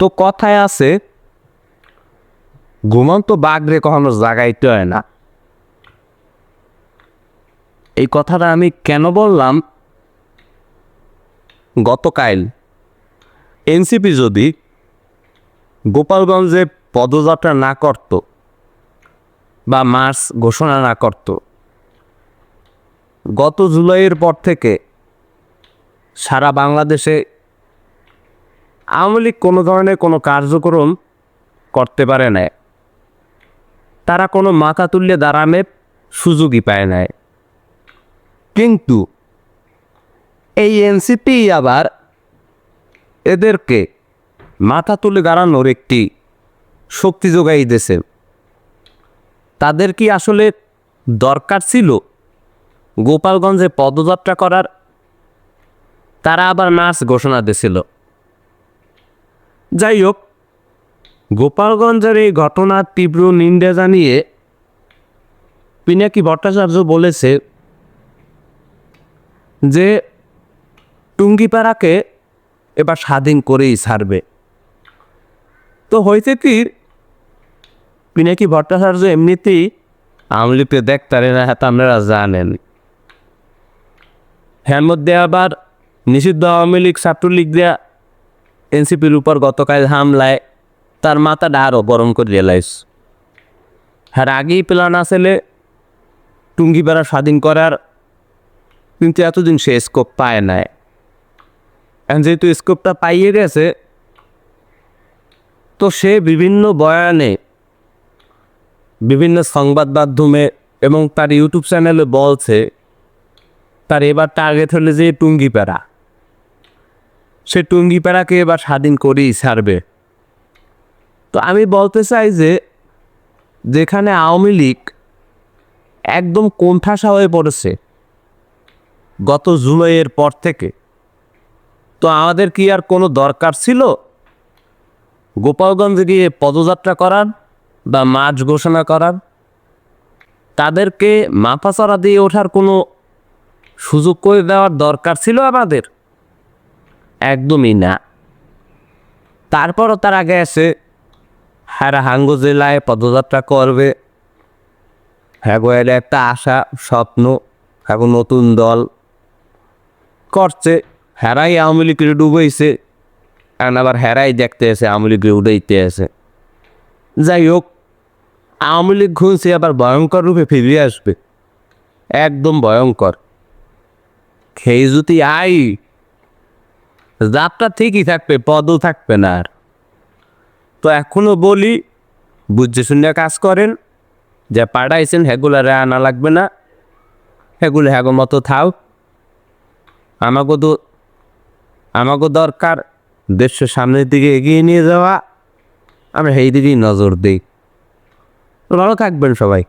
তো কথায় আছে, ঘুমন্ত বাঘরে কখনো জাগাইতে হয় না। এই কথাটা আমি কেন বললাম? গতকাল এনসিপি যদি গোপালগঞ্জে পদযাত্রা না করত বা মার্চ ঘোষণা না করত, গত জুলাইয়ের পর থেকে সারা বাংলাদেশে আওয়ামী লীগ কোনো ধরনের কোনো কার্যক্রম করতে পারে না তারা কোনো মাথা তুললে দাঁড়ানোর সুযোগই পায় নাই। কিন্তু এই এনসিপি আবার এদেরকে মাথা তুলে দাঁড়ানোর একটি শক্তি যোগাই দিয়েছে। তাদের কি আসলে দরকার ছিল গোপালগঞ্জে পদযাত্রা করার? তারা আবার নার্স ঘোষণা দিয়েছিল। যাই হোক গোপালগঞ্জের এই ঘটনার তীব্র নিন্দা জানিয়ে পিনাকি ভট্টাচার্য বলেছে যে টুঙ্গিপাড়াকে এবার স্বাধীন করেই ছাড়বে। তো হয়েছে কি, পিনাকি ভট্টাচার্য এমনিতেই লীগকে দেখতারে না হ্যাঁ আপনারা জানেন। হ্যার মধ্যে আবার নিষিদ্ধ আওয়ামী লীগ, ছাত্রলীগ দেয়া এনসিপির উপর গতকাল হামলায় তার মাথাটা আরও গরম করে রিয়েলাইজ হ্যাঁ আগেই প্ল্যান আসলে টুঙ্গিপাড়া স্বাধীন করার, কিন্তু এতদিন সে স্কোপ পায় নাই। এখন যেহেতু স্কোপটা পাইয়ে গেছে, তো সে বিভিন্ন বয়ানে, বিভিন্ন সংবাদ মাধ্যমে এবং তার ইউটিউব চ্যানেলে বলছে, তার এবার টার্গেট হলে যে টুঙ্গি টুঙ্গিপাড়া সে টুঙ্গি টুঙ্গিপাড়াকে এবার স্বাধীন করেই ছাড়বে। তো আমি বলতে চাই যে, যেখানে আওয়ামী লীগ একদম কোণঠাসা হয়ে পড়েছে গত জুলাইয়ের পর থেকে, তো আমাদের কি আর কোনো দরকার ছিল? গোপালগঞ্জে গিয়ে পদযাত্রা করার বা মার্চ ঘোষণা করার? তাদেরকে মাথাচড়া দিয়ে ওঠার কোনো সুযোগ করে দেওয়ার দরকার ছিল আমাদের? একদমই না। তারপরও তার আগে এসে হারা হাঙ্গো জেলায় পদযাত্রা করবে। হ্যাঁ একটা আশা, স্বপ্ন এখন নতুন দল করছে। হেরাই আওয়ামী লীগের ডুবেছে। এখন আবার হেরাই দেখতে এসে আওয়ামী লীগের উড়াইতে এসে যাই হোক, আওয়ামী লীগ ঘুরছে আবার ভয়ঙ্কর রূপে ফিরে আসবে। একদম ভয়ঙ্কর। খেয়ে যদি আই যাত্রা ঠিকই থাকবে, পদও থাকবে না আর। তো এখনও বলি, বুঝে শুনে কাজ করেন, যে পাঠাইছেন হেগুলারে আনা লাগবে না। হেগুলো হ্যাগো মতো থাও। আমাকে তো আমাকে দরকার দেশের সামনের দিকে এগিয়ে নিয়ে যাওয়া। আমরা সেই দিকেই নজর দিই। ভালো থাকবেন সবাই।